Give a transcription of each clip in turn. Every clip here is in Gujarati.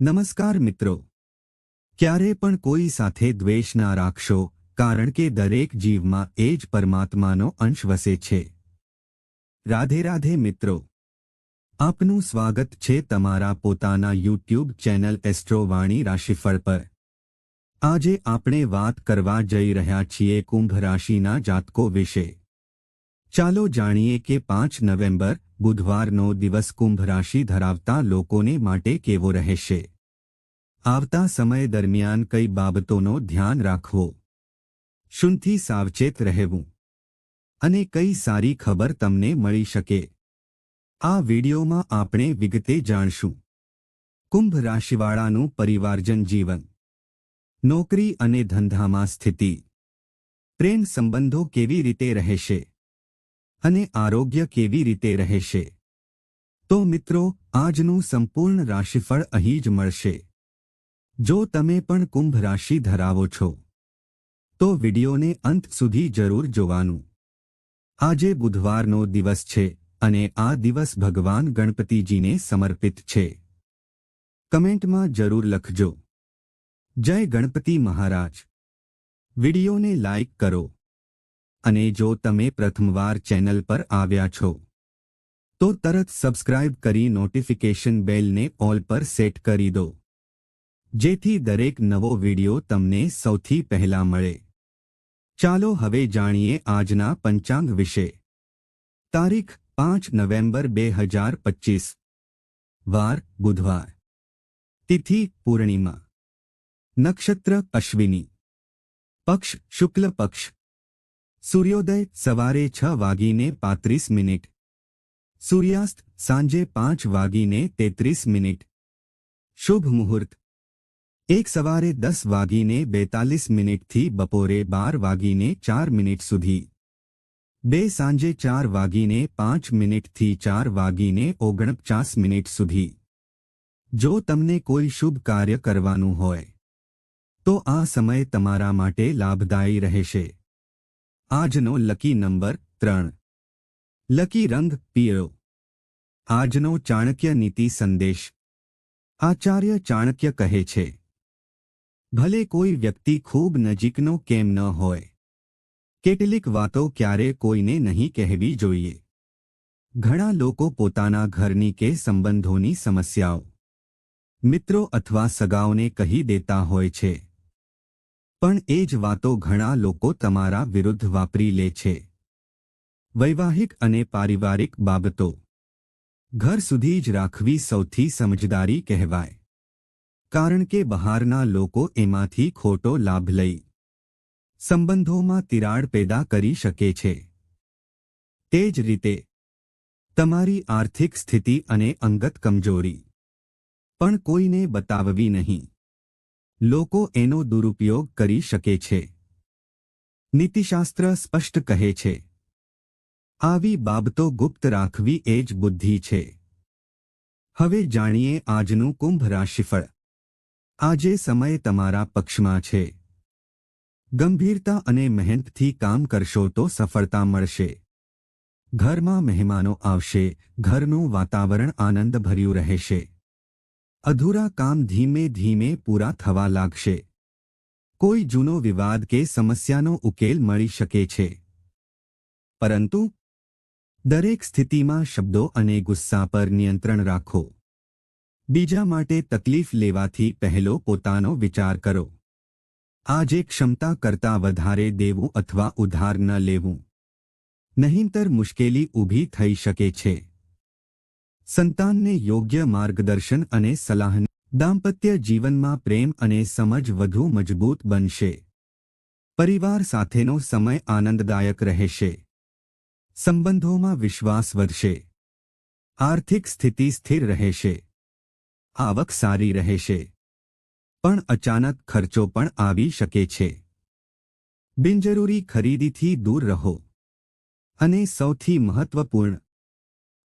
નમસ્કાર મિત્રો. ક્યારે પણ કોઈ સાથે દ્વેષ ના રાખશો, કારણ કે દરેક જીવમાં એ જ પરમાત્માનો અંશ વસે છે. રાધે રાધે મિત્રો. આપનું સ્વાગત છે તમારા પોતાના યુટ્યુબ ચેનલ એસ્ટ્રોવાણી રાશિફળ પર. આજે આપણે વાત કરવા જઈ રહ્યા છીએ કુંભ રાશિના જાતકો વિશે. ચાલો જાણીએ કે પાંચ નવેમ્બર બુધવારનો દિવસ કુંભ રાશિ ધરાવતા લોકોને માટે કેવો રહેશે? આવતા સમય દરમિયાન કઈ બાબતોનો ધ્યાન રાખવો? શુંથી સાવચેત રહેવું. અને કઈ સારી ખબર તમને મળી શકે? આ વિડિયોમાં આપણે વિગતે જાણશું. કુંભ રાશિવાળાનું પરિવારજન જીવન. નોકરી અને ધંધામાં સ્થિતિ. પ્રેમ સંબંધો કેવી રીતે રહેશે? અને આરોગ્ય કેવી રીતે રહેશે? તો મિત્રો, આજનું સંપૂર્ણ રાશિફળ અહીં જ મળશે. જો તમે પણ કુંભ રાશિ ધરાવો છો, તો વિડિયોને અંત સુધી જરૂર જોવાનું. આજે બુધવારનો દિવસ છે અને આ દિવસ ભગવાન ગણપતિજીને સમર્પિત છે. કમેન્ટમાં જરૂર લખજો. જય ગણપતિ મહારાજ. વિડિયોને લાઇક કરો. અને જો તમે પ્રથમવાર ચેનલ પર આવ્યા છો, તો તરત સબસ્ક્રાઇબ કરી નોટિફિકેશન બેલને ઓલ પર સેટ કરી દો. જેથી દરેક નવો વિડિયો તમને સૌથી પહેલા મળે. ચાલો હવે જાણીએ આજના પંચાંગ વિશે. તારીખ પાંચ નવેમ્બર બે હજાર પચીસ. વાર, બુધવાર. તિથિ, પૂર્ણિમા. નક્ષત્ર, અશ્વિની. પક્ષ, શુક્લ પક્ષ. સૂર્યોદય સવારે છ વાગીને પાંત્રીસ મિનિટ. સૂર્યાસ્ત સાંજે પાંચ વાગીને તેત્રીસ મિનિટ. શુભ મુહૂર્ત. એક સવારે દસ વાગીને બેતાલીસ મિનિટથી બપોરે બાર વાગીને ચાર મિનિટ સુધી. બે સાંજે ચાર વાગીને પાંચ મિનિટથી ચાર વાગીને ઓગણપચાસ મિનિટ સુધી. જો તમને કોઈ શુભ કાર્ય કરવાનું હોય, તો આ સમય તમારા માટે લાભદાયી રહેશે. આજનો લકી નંબર ત્રણ. લકી રંગ પીળો. આજનો ચાણક્ય નીતિ સંદેશ. આચાર્ય ચાણક્ય કહે છે, ભલે કોઈ વ્યક્તિ ખૂબ નજીકનો કેમ ન હોય, કેટલીક વાતો ક્યારે કોઈને નહીં કહેવી જોઈએ. ઘણા લોકો પોતાના ઘરની કે સંબંધોની સમસ્યાઓ મિત્રો અથવા સગાઓને કહી દેતા હોય છે. પણ એ જ વાતો ઘણા લોકો તમારા વિરુદ્ધ વાપરી લે છે. વૈવાહિક અને પારિવારિક બાબતો. ઘર સુધી જ રાખવી સૌથી સમજદારી કહેવાય. કારણ કે બહારના લોકો એમાંથી ખોટો લાભ લઈ સંબંધોમાં તિરાડ પેદા કરી શકે છે. તે જ રીતે તમારી આર્થિક સ્થિતિ અને અંગત કમજોરી પણ કોઈને બતાવવી નહીં. લોકો એનો દુરુપયોગ કરી શકે છે. નીતિશાસ્ત્ર સ્પષ્ટ કહે છે. આવી બાબતો ગુપ્ત રાખવી એ જ બુદ્ધિ છે. હવે જાણીએ આજનું કુંભ રાશિફળ. આજે સમય તમારા પક્ષમાં છે. ગંભીરતા અને મહેનતથી કામ કરશો તો સફળતા મળશે. ઘરમાં મહેમાનો આવશે, ઘરનું વાતાવરણ આનંદભર્યું રહેશે. અધૂરા કામ ધીમે ધીમે પૂરા થવા લાગશે. કોઈ જૂનો વિવાદ કે સમસ્યાનો ઉકેલ મળી શકે છે. પરંતુ દરેક સ્થિતિમાં શબ્દો અને ગુસ્સા પર નિયંત્રણ રાખો. બીજા માટે તકલીફ લેવાથી પહેલો પોતાનો વિચાર કરો. આજે ક્ષમતા કરતાં વધારે દેવું અથવા ઉધાર ન લેવું. નહીંતર મુશ્કેલી ઊભી થઈ શકે છે. સંતાનને યોગ્ય માર્ગદર્શન અને સલાહ દાંપત્ય જીવનમાં પ્રેમ અને સમજ વધુ મજબૂત બનશે. પરિવાર સાથેનો સમય આનંદદાયક રહેશે. સંબંધોમાં વિશ્વાસ વધશે. આર્થિક સ્થિતિ સ્થિર રહેશે. આવક સારી રહેશે. પણ અચાનક ખર્ચો પણ આવી શકે છે. બિનજરૂરી ખરીદીથી દૂર રહો. અને સૌથી મહત્વપૂર્ણ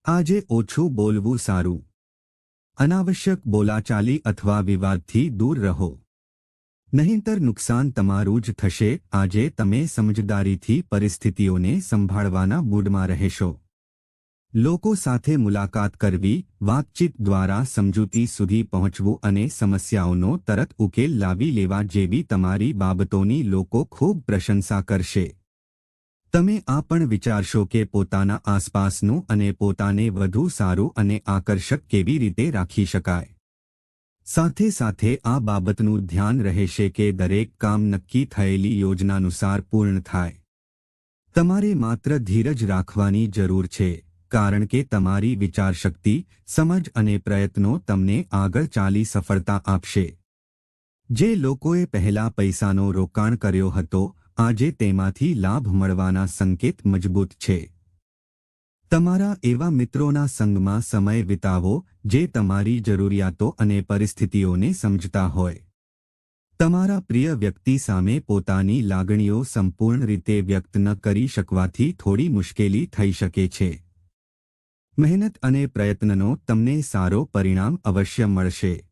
આજે ઓછું બોલવું સારું. અનાવશ્યક બોલાચાલી અથવા વિવાદથી દૂર રહો. નહીંતર નુકસાન તમારું જ થશે. આજે તમે સમજદારીથી પરિસ્થિતિઓને સંભાળવાના મૂડમાં રહેશો. લોકો સાથે મુલાકાત કરવી, વાતચીત દ્વારા સમજૂતી સુધી પહોંચવું અને સમસ્યાઓનો તરત ઉકેલ લાવી લેવા જેવી તમારી બાબતોની લોકો ખૂબ પ્રશંસા કરશે. તમે આ પણ વિચારશો કે પોતાના આસપાસનું અને પોતાને વધુ સારું અને આકર્ષક કેવી રીતે રાખી શકાય? સાથે સાથે આ બાબતનું ધ્યાન રહેશે કે દરેક કામ નક્કી થયેલી યોજનાનુસાર પૂર્ણ થાય. તમારે માત્ર ધીરજ રાખવાની જરૂર છે, કારણ કે તમારી વિચારશક્તિ, સમજ અને પ્રયત્નો તમને આગળ ચાલી સફળતા આપશે. જે લોકોએ પહેલા પૈસાનો રોકાણ કર્યો હતો આજે તેમાંથી લાભ મળવાના સંકેત મજબૂત છે. તમારા એવા મિત્રોના સંગમાં સમય વિતાવો, જે તમારી જરૂરિયાતો અને પરિસ્થિતિઓને સમજતા હોય. તમારા પ્રિય વ્યક્તિ સામે પોતાની લાગણીઓ સંપૂર્ણ રીતે વ્યક્ત ન કરી શકવાથી થોડી મુશ્કેલી થઈ શકે છે. મહેનત અને પ્રયત્નનો તમને સારો પરિણામ અવશ્ય મળશે.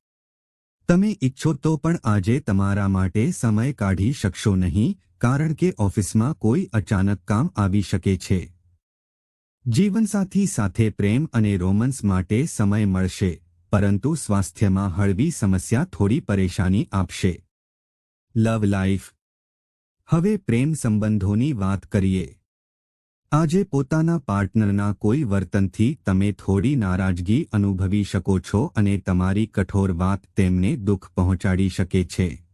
તમે ઈચ્છો તો પણ આજે તમારા માટે સમય કાઢી શકશો નહીં કારણ કે ઓફિસમાં કોઈ અચાનક કામ આવી શકે છે. જીવનસાથી સાથે પ્રેમ અને રોમન્સ માટે સમય મળશે, પરંતુ સ્વાસ્થ્યમાં હળવી સમસ્યા થોડી પરેશાની આપશે. લવ લાઈફ હવે પ્રેમ સંબંધોની વાત કરીએ. આજે પોતાના પાર્ટનરના કોઈ વર્તનથી તમે થોડી નારાજગી અનુભવી શકો છો અને તમારી કઠોર વાત તેમને દુઃખ પહોંચાડી શકે છે.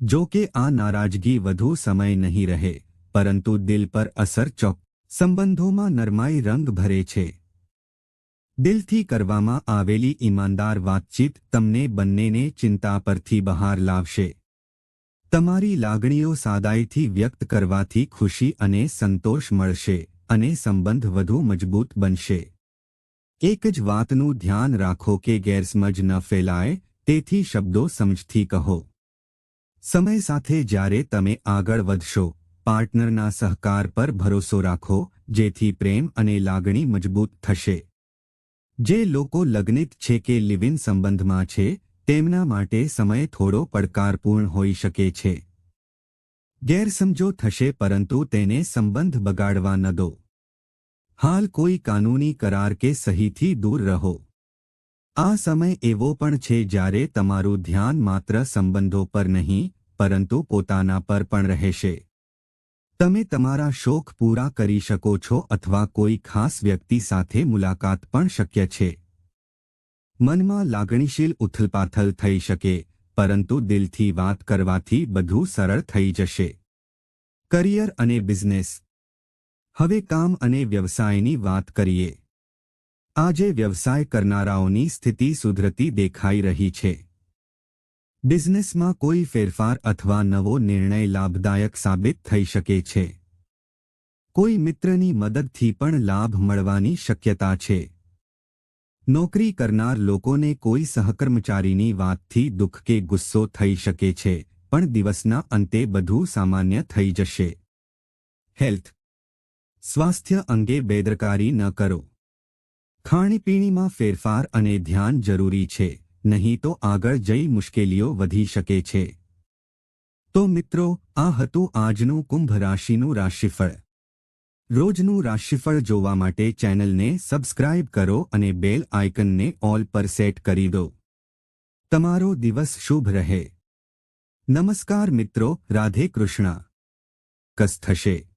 જો કે આ નારાજગી વધુ સમય નહીં રહે, પરંતુ દિલ પર અસર ચોક સંબંધોમાં નરમાઈ રંગ ભરે છે. દિલથી કરવામાં આવેલી ઈમાનદાર વાતચીત તમને બંનેને ચિંતા પરથી બહાર લાવશે. તમારી લાગણીઓ સાદાઈથી વ્યક્ત કરવાથી ખુશી અને સંતોષ મળશે અને સંબંધ વધુ મજબૂત બનશે. એક જ વાતનું ધ્યાન રાખો કે ગેરસમજ ન ફેલાય, તેથી શબ્દો સમજથી કહો. સમય સાથે જ્યારે તમે આગળ વધશો, પાર્ટનરના સહકાર પર ભરોસો રાખો, જેથી પ્રેમ અને લાગણી મજબૂત થશે. જે લોકો લગ્નિત છે કે લિવિન સંબંધમાં છે, તેમના માટે સમય થોડો પડકારપૂર્ણ હોઈ શકે છે. ગેરસમજો થશે પરંતુ તેને સંબંધ બગાડવા ન દો. હાલ કોઈ કાનૂની કરાર કે સહીથી દૂર રહો. આ સમય એવો પણ છે જ્યારે તમારું ધ્યાન માત્ર સંબંધો પર નહીં, પરંતુ પોતાના પર પણ રહેશે. તમે તમારા શોખ પૂરા કરી શકો છો અથવા કોઈ ખાસ વ્યક્તિ સાથે મુલાકાત પણ શક્ય છે. મનમાં લાગણીશીલ ઉથલપાથલ થઈ શકે, પરંતુ દિલથી વાત કરવાથી બધું સરળ થઈ જશે. કરિયર અને બિઝનેસ. હવે કામ અને વ્યવસાયની વાત કરીએ. આજે વ્યવસાય કરનારાઓની સ્થિતિ સુધરતી દેખાઈ રહી છે. બિઝનેસમાં કોઈ ફેરફાર અથવા નવો નિર્ણય લાભદાયક સાબિત થઈ શકે છે. કોઈ મિત્રની મદદથી પણ લાભ મળવાની શક્યતા છે. નોકરી કરનાર લોકોને કોઈ સહકર્મચારીની વાતથી દુઃખ કે ગુસ્સો થઈ શકે છે, પણ દિવસના અંતે બધું સામાન્ય થઈ જશે. હેલ્થ. સ્વાસ્થ્ય અંગે બેદરકારી ન કરો. ખાણીપીણીમાં ફેરફાર અને ધ્યાન જરૂરી છે, નહીં તો આગળ જઈ મુશ્કેલીઓ વધી શકે છે. તો મિત્રો, આ હતું આજનું કુંભ રાશિનું રાશિફળ. રોજનું રાશિફળ જોવા માટે ચેનલને સબસ્ક્રાઇબ કરો અને બેલ આઇકનને ઓલ પર સેટ કરી દો. તમારો દિવસ શુભ રહે. નમસ્કાર મિત્રો, રાધે કૃષ્ણ. કસ થશે.